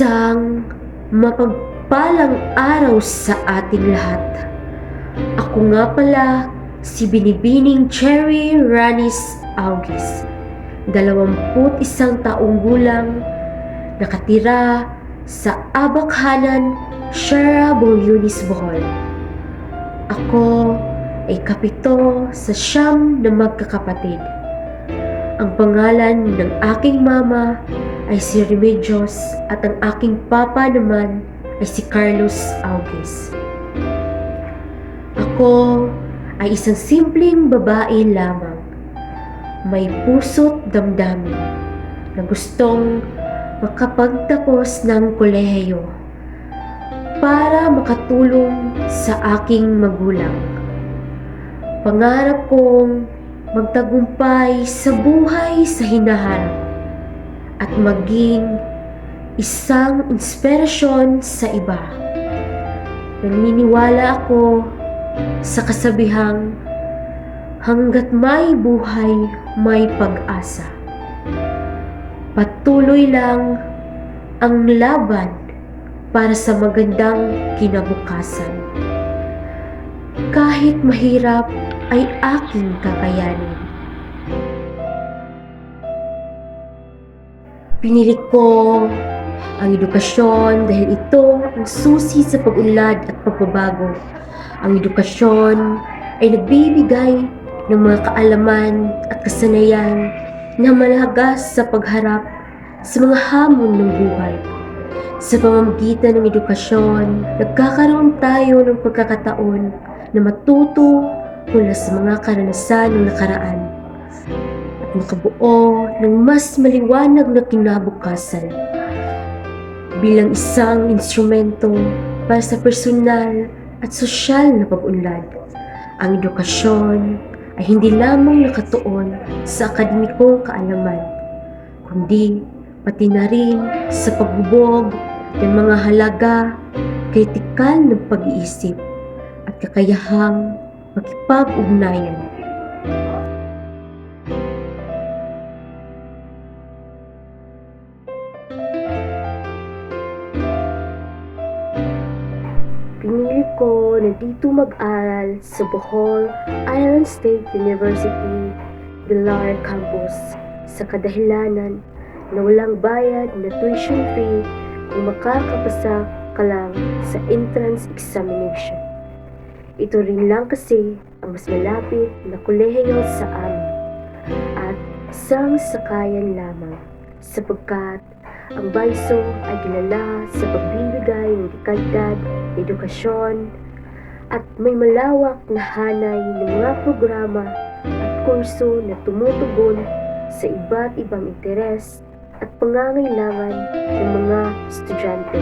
Mapagpalang araw sa ating lahat. Ako nga pala si Binibining Cherry Ranis. Dalawamput isang taong gulang, nakatira sa Abakhanan, Sierra Boyunis, Bohol. Ako ay kapito sa siyam na magkakapatid. Ang pangalan ng aking mama ay si Remedios at ang aking papa naman ay si Carlos Augis. Ako ay isang simpleng babae lamang. May puso't damdamin na gustong makapagtapos ng kolehiyo para makatulong sa aking magulang. Pangarap kong magtagumpay sa buhay sa hinaharap at maging isang inspirasyon sa iba. Naniniwala ako sa kasabihang hanggat may buhay, may pag-asa. Patuloy lang ang laban para sa magandang kinabukasan. Kahit mahirap ay aking kakayanin. Pinili ko ang edukasyon dahil ito ang susi sa pag-unlad at pagbabago. Ang edukasyon ay nagbibigay ng mga kaalaman at kasanayan na malagas sa pagharap sa mga hamon ng buhay. Sa pamamagitan ng edukasyon, nagkakaroon tayo ng pagkakataon na matuto mula sa mga karanasan ng nakaraan at ng mas maliwanag na kinabukasan bilang isang instrumento para sa personal at sosyal na pag-unlad. Ang edukasyon ay hindi lamang nakatuon sa akademikong kaalaman, kundi pati na rin sa pagbubog ng mga halaga, kritikal ng pag-iisip at kakayahang makipag-ugnayan. Pinili ko na dito mag-aral sa Bohol Island State University, Pilar Campus sa kadahilanan na walang bayad na tuition fee kung makakapasa ka lang sa entrance examination. Ito rin lang kasi ang mas malapit na kolehiyo sa amin at isang sakayan lamang sapagkat ang BISO ay kilala sa pagbibigay ng dekalidad, edukasyon, at may malawak na hanay ng mga programa at kurso na tumutugon sa iba't ibang interes at pangangailangan ng mga estudyante.